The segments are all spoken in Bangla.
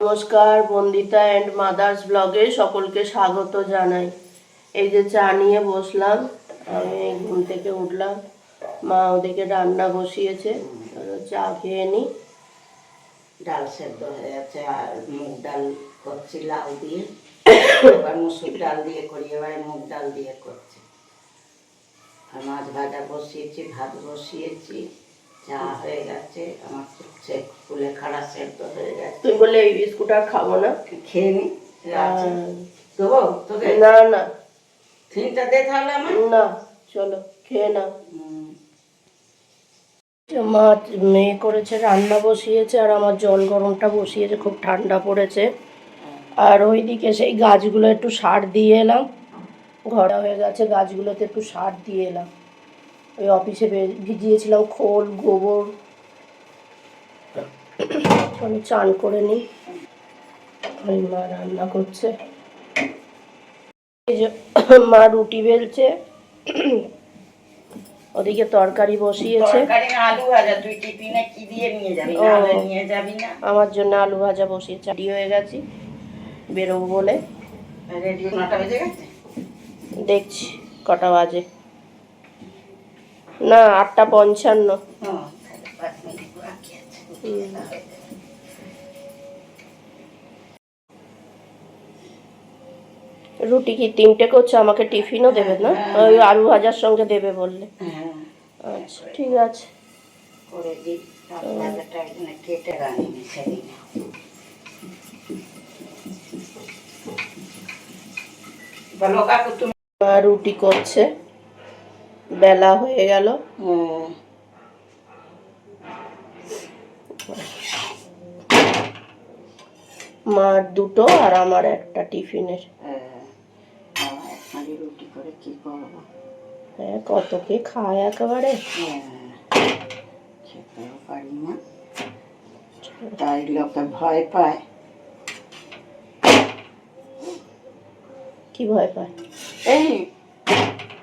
নমস্কার, বন্দিতা অ্যান্ড মাদার্স ব্লগে সকলকে স্বাগত জানাই। এই যে চা নিয়ে বসলাম, আমি ঘুম থেকে উঠলাম, মা ওদেরকে রান্না বসিয়েছে চা খেয়ে নিই ডাল সেদ্ধ হয়ে যাচ্ছে আর মুগ ডাল করছি, লাউ দিয়ে। এবার মুসুর ডাল দিয়ে করি, এবার মুগ ডাল দিয়ে করছি। আর মাছ ভাজা বসিয়েছি, ভাত বসিয়েছি। চা হয়ে গেছে আমার সে ফুলে খাড়া সেদ্ধ হয়ে গেছে। তুই বলে এই বিস্কুট আর খাব না। খেয়ে নি দেবো তোকে? না না। তিনটা দে তাহলে আমার না চলো খেয়ে না হুম। মা মেয়ে করেছে রান্না বসিয়েছে আর আমার জল গরমটা বসিয়েছে খুব ঠান্ডা পড়েছে। আর ওইদিকে সেই গাছগুলো একটু সার দিয়ে এলাম। ঘরে হয়ে গেছে গাছগুলোতে একটু সার দিয়ে এলাম। ওই অফিসে ভিজিয়েছিলাম খোল গোবর। আমি চান করে নিই। ওই মা রান্না করছে। এই যে মা রুটি বেলছে। ওদিকে তরকারি বসিয়েছে। আমার জন্য আলু ভাজা বসিয়েছে। রেডি হয়ে গেছি। বেরোবো বলে। দেখছি কটা বাজে। না আটটা পঞ্চান্ন। আছে। রুটি কি তিনটে করছে? আমাকে টিফিনও দেবে না? ওই আলু ভাজার সঙ্গে দেবে বললে। হ্যাঁ। আচ্ছা ঠিক আছে। করে দিই কেটে সেদিন। রুটি করছে। বেলা হয়ে গেল। মার দুটো আর আমার একটা টিফিনের। হ্যাঁ, রুটি করে কি করব? হ্যাঁ কত কে খায় একেবারে। খেতেও পারি না। তাই লোকে ভয় পায়। কি ভয় পায়? এই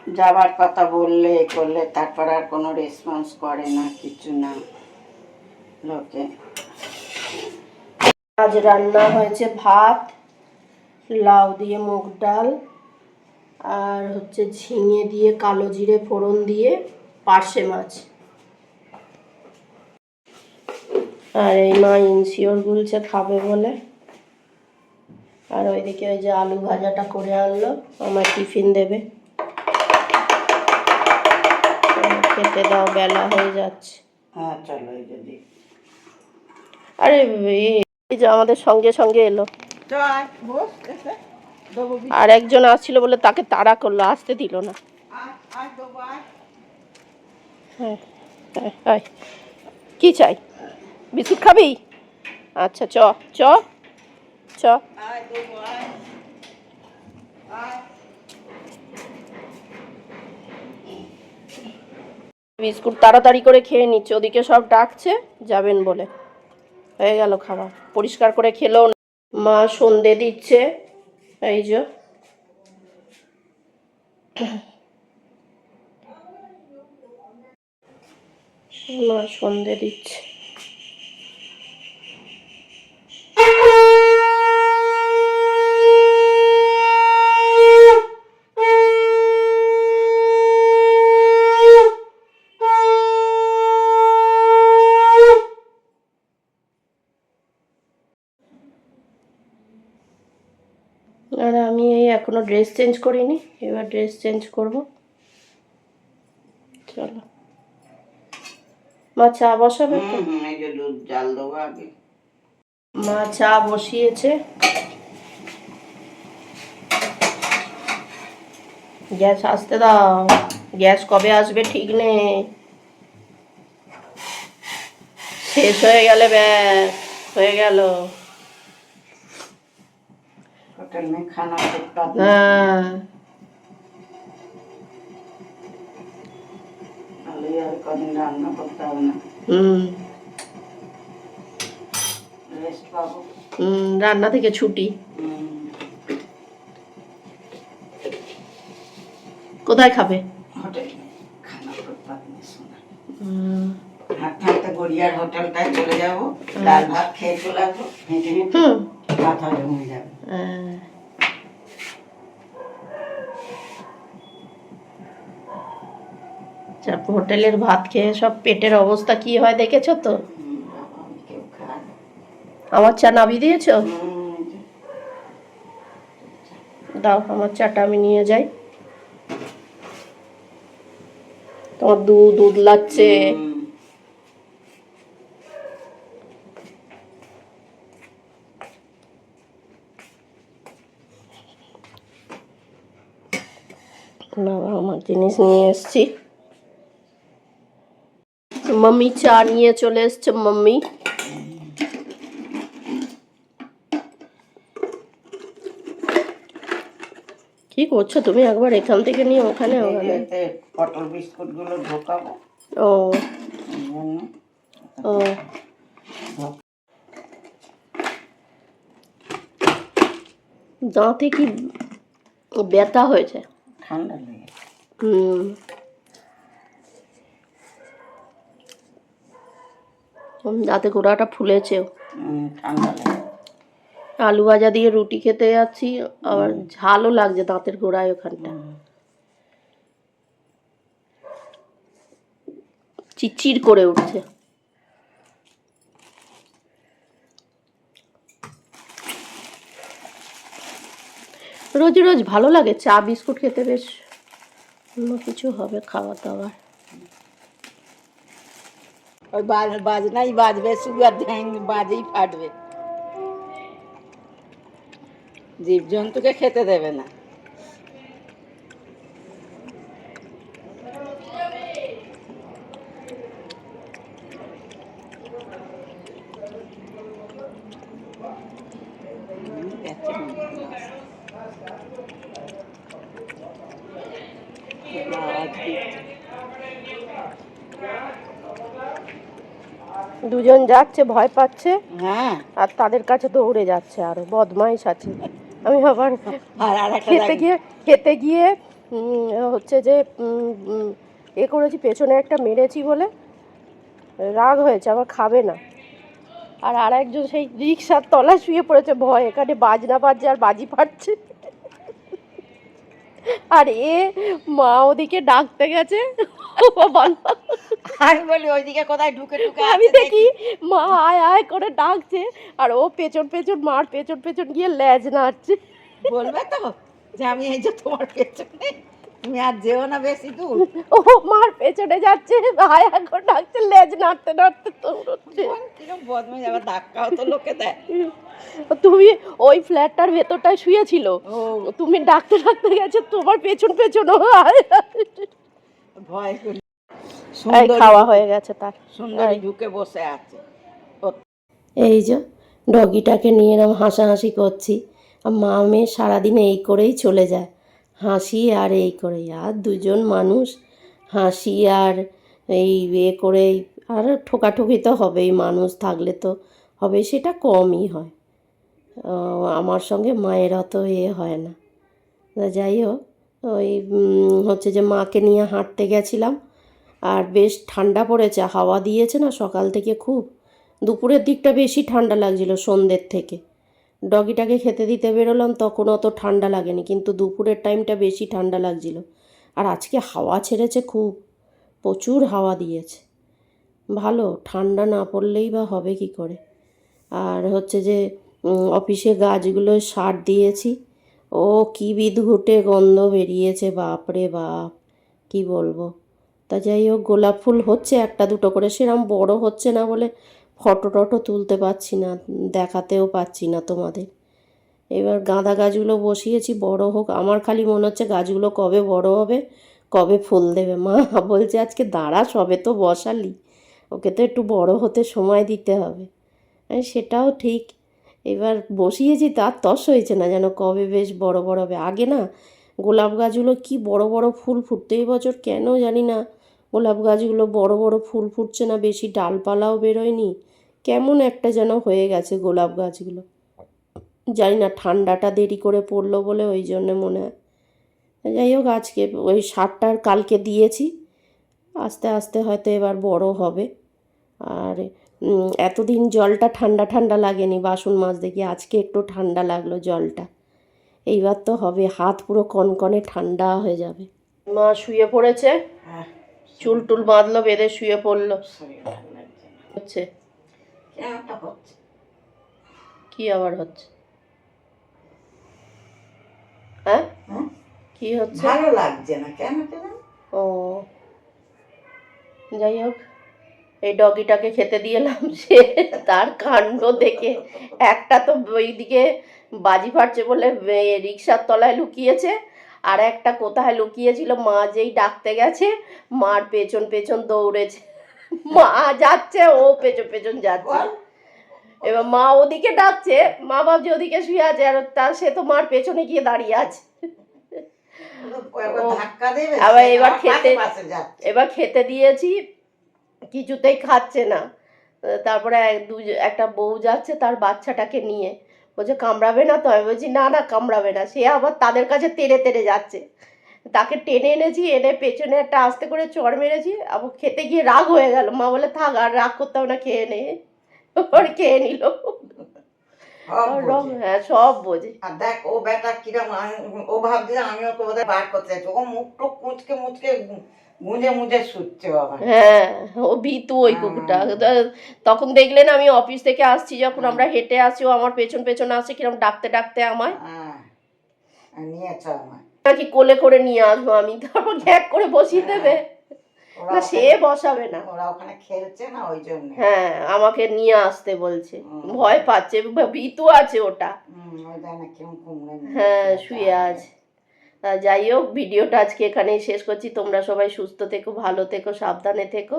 যাবার কথা বললে, এ করলে, তারপর আর কোনো রেসপন্স করে না, কিছু না লোকে। আজ রান্না হয়েছে ভাত, লাউ দিয়ে মুগ ডাল, আর হচ্ছে ঝিঙে দিয়ে কালো জিরে ফোড়ন দিয়ে পার্শে মাছ। আর এই মা ইনসিওর গুলছে খাবে বলে। আর ওইদিকে ওই যে আলু ভাজাটা করে আনলো আমার টিফিন দেবে। খেতে দাও বেলা হয়ে যাচ্ছে। হ্যাঁ চলো এই যদি আরে এই যে আমাদের সঙ্গে সঙ্গে এলো। আর একজন আসছিল বলে তাকে তাড়া করল আসতে দিল না। হ্যাঁ কি চাই? বিস্কুট খাবি? আচ্ছা চ চ চ। বিস্কুট তাড়াতাড়ি করে খেয়ে নিচ্ছে, ওদিকে সব ডাকছে, যাবেন বলে। হয়ে গেল খাবার। পরিষ্কার করে খেলো। মা সন্ধে দিচ্ছে। এই যে। মা সন্ধে দিচ্ছে আর আমি এই এখনও ড্রেস চেঞ্জ করিনি এবার ড্রেস চেঞ্জ করব। চলো। মা চা বসাবে মা চা বসিয়েছে। গ্যাস আসতে দাও। গ্যাস কবে আসবে ঠিক নেই। শেষ হয়ে গেলে ব্যাস হয়ে গেল। হোটেল में खाना उत्पाद হ্যাঁ ভালো আর কদিন রান্না করতে হবে না হুম রেস্ট পাবো হুম রান্না থেকে ছুটি হুম, কোথায় খাবে হোটেল में खाना उत्पाद में सोना হুম হাঁটতে হাঁটতে গড়িয়ার হোটেলটায় চলে যাব ডাল ভাত খেয়ে চলে আসবো হেঁটে হেঁটে হোটেলের ভাত খেয়ে সব পেটের অবস্থা কি হয় দেখেছ তো। আমার চা নাবি দিয়েছ? দাও, আমার চাটা আমি নিয়ে যাই। তোমার দুধ দুধ লাগছে হুম, বাবা আমার জিনিস নিয়ে এসছি। মাম্মি চা নিয়ে চলে এসছে মাম্মি। কি করছ তুমি? একবার এখান থেকে নিয়ে ওখানে ওখানে। পটল বিস্কুটগুলো ঢোকাবো। ও। ও। দাঁতে কি ব্যথা হয়েছে? ঠান্ডা লেগে হুম উম, দাঁতে গোড়াটা ঠান্ডা আলু ভাজা দিয়ে রুটি খেতে যাচ্ছি আবার ঝালও লাগছে দাঁতের গোড়ায় ওখানটা। চিচির করে উঠছে। রোজ রোজ ভালো লাগে চা বিস্কুট খেতে বেশ। অন্য কিছু হবে খাওয়া দাওয়ার ওই বাজ, বাজনাই বাজবে, সুগার ধ্যান বাজেই ফাটবে। জীবজন্তুকে খেতে দেবে না। দুজন যাচ্ছে ভয় পাচ্ছে। হ্যাঁ। আর তাদের কাছে দৌড়ে যাচ্ছে আরও বদমাইশ আছে। আমি আবার খেতে গিয়ে খেতে গিয়ে হচ্ছে যে এ করেছি পেছনে একটা মেরেছি বলে। রাগ হয়েছে আবার খাবে না। আর আর একজন সেই রিক্সার তলায় শুয়ে পড়েছে ভয় এখানে বাজনা বাজছে আর বাজি ফাটছে। আর এ মা ওদিকে ডাকতে গেছে। আমি বলি ওইদিকে কোথায় ঢুকে ঢুকে আমি দেখি। মা আয় আয় করে ডাকছে। আর ও পেছন পেছন মার পেছন পেছন গিয়ে ল্যাজ নাড়ছে। বলবে তো যে আমি এই যে তোমার পেছনে তুমি আর যেও না বেশি দূর। ও মার পেছনে যাচ্ছে আয় করে ডাকছে ল্যাজ নাড়তে নাড়তে দৌড়চ্ছে। কীরকম বদমাই আবার ধাক্কাও তো লোকে দেয়। তুমি ওই ফ্ল্যাটটার ভেতরটায় শুয়েছিল। তুমি ডাকতে ডাকতে গেছে তোমার পেছন পেছন। ভয় করি। খাওয়া হয়ে গেছে তার। সুন্দরী ঢুকে বসে আছে। এই যে ডগিটাকে নিয়ে এরম হাসাহাসি করছি মা মেয়ে সারাদিন এই করেই চলে যায়। হাসি আর এই করেই আর দুজন মানুষ হাসি আর এই এ করেই আর ঠোকাঠুকি তো হবেই, মানুষ থাকলে তো হবে, সেটা কমই হয়। আমার সঙ্গে মায়ের অত এ হয় না। যাই হোক, ওই হচ্ছে যে মাকে নিয়ে হাঁটতে গেছিলাম, আর বেশ ঠান্ডা পড়েছে, হাওয়া দিয়েছে না সকাল থেকে খুব। দুপুরের দিকটা বেশি ঠান্ডা লাগছিল সন্ধ্যের থেকে। ডগিটাকে খেতে দিতে বেরোলাম, তখন অত ঠান্ডা লাগেনি, কিন্তু দুপুরের টাইমটা বেশি ঠান্ডা লাগছিল। আর আজকে হাওয়া ছেড়েছে খুব, প্রচুর হাওয়া দিয়েছে। ভালো, ঠান্ডা না পড়লেই বা হবে কি করে? আর হচ্ছে যে অফিসে গাছগুলো সার দিয়েছি, ও কি বিদঘুটে গন্ধ বেরিয়েছে বাপ রে বাপ, কি বলব? তা যাই হোক, গোলাপ ফুল হচ্ছে একটা দুটো করে, সেরম বড় হচ্ছে না বলে ফটো টটো তুলতে পারছি না, দেখাতেও পাচ্ছি না তোমাদের। এবার গাঁদা গাছগুলো বসিয়েছি, বড় হোক, আমার খালি মনে হচ্ছে গাছগুলো কবে বড় হবে, কবে ফুল দেবে। মা বলছে, আজকে দাঁড়া, সবে তো বসালি, ওকে তো একটু বড় হতে সময় দিতে হবে। সেটাও ঠিক। এবার বসিয়েছি, তার তস হয়েছে না যেন কবে বেশ বড় বড় হবে। আগে না গোলাপ গাছগুলো কি বড় বড় ফুল ফুটতে এই বছর, কেন জানি না। গোলাপ গাছগুলো বড় বড় ফুল ফুটছে না, বেশি ডালপালাও বেরোয়নি। কেমন একটা যেন হয়ে গেছে গোলাপ গাছগুলো। জানি না, ঠান্ডাটা দেরি করে পড়ল বলে ওই জন্য মনে হয়। যাই হোক, আজকে ওই সারটার কালকে দিয়েছি। আস্তে আস্তে হয়তো এবার বড় হবে। আর এতদিন জলটা ঠান্ডা ঠান্ডা লাগেনি, বাসন মাছ দেখি আজকে একটু ঠান্ডা লাগল জলটা। এইবার তো হবে, হাত পুরো কনকনে ঠান্ডা হয়ে যাবে। মা শুয়ে পড়েছে? হ্যাঁ। চুল টুল বাঁধলো বেঁধে শুয়ে পড়ল। হচ্ছে? কি আবার হচ্ছে? হ্যাঁ? হ্যাঁ? কি হচ্ছে? ভালো লাগছে না কেন কেন ও। যাই হোক এই ডগিটাকে খেতে দিয়েলাম সে তার কাণ্ড দেখে একটা তো ওইদিকে বাজি ফাটছে বলে রিক্সার তলায় লুকিয়েছে। আর একটা কোথায় লুকিয়েছিল মা যেই ডাকতে গেছে মার পেছন পেছন দৌড়েছে। মা যাচ্ছে ও পেছন পেছন যাচ্ছে। এবার মা ওদিকে ডাকছে মা ভাবছে ওদিকে শুয়ে আছে আর তার সে তো মার পেছনে গিয়ে দাঁড়িয়ে আছে। আবার এবার খেতে- এবার খেতে দিয়েছি কিছুতেই খাচ্ছে না। তারপরে এক- দু একটা বউ যাচ্ছে তার বাচ্চাটাকে নিয়ে। বলছে কামড়াবে না তো? আমি বলছি না না কামড়াবে না। সে আবার তাদের কাছে তেড়ে তেড়ে যাচ্ছে। তাকে টেনে এনেছি এনে পেছনে একটা আস্তে করে চড় মেরেছি আবার খেতে গিয়ে রাগ হয়ে গেল। মা বলে থাক আর রাগ করতে হবে না খেয়ে নে। ওর খেয়ে নিল। হ্যাঁ সব বোঝে। আর দেখ ও বেটা কিরম ও ভাবছে আমি ওকে বোধহয় বার করতে চাইছি। ও মুখ টুক মুচকে মুচকে গুঁজে মুজে শুচ্ছে হ্যাঁ ও ভীতু ওই কুকুরটা। তখন দেখলেন আমি অফিস থেকে আসছি যখন আমরা হেঁটে আসছি ও আমার পেছন পেছন আসছে কিরম ডাকতে ডাকতে আমায়। হ্যাঁ আর নাকি কোলে করে নিয়ে আসব আমি? তারপর ঘ্যাক করে বসিয়ে দেবে। না সে বসাবে না। ওরা ওখানে খেলছে না ওই জন্য? হ্যাঁ আমাকে নিয়ে আসতে বলছে। ভয় পাচ্ছে ভীতু আছে ওটা। নিয়ে হ্যাঁ শুয়ে আছে। যাই হোক, ভিডিওটা আজকে এখানেই শেষ করছি। তোমরা সবাই সুস্থ থেকো, ভালো থেকো, সাবধানে থেকো।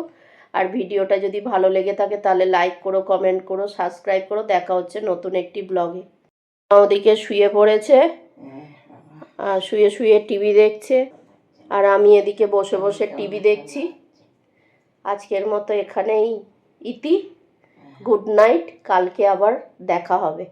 আর ভিডিওটা যদি ভালো লেগে থাকে, তাহলে লাইক করো কমেন্ট করো সাবস্ক্রাইব করো। দেখা হচ্ছে নতুন একটি ব্লগে ওদিকে শুয়ে পড়েছে। আর শুয়ে শুয়ে টিভি দেখছে। আর আমি এদিকে বসে বসে টিভি দেখছি। আজকের মতো এখানেই ইতি। গুড নাইট কালকে আবার দেখা হবে।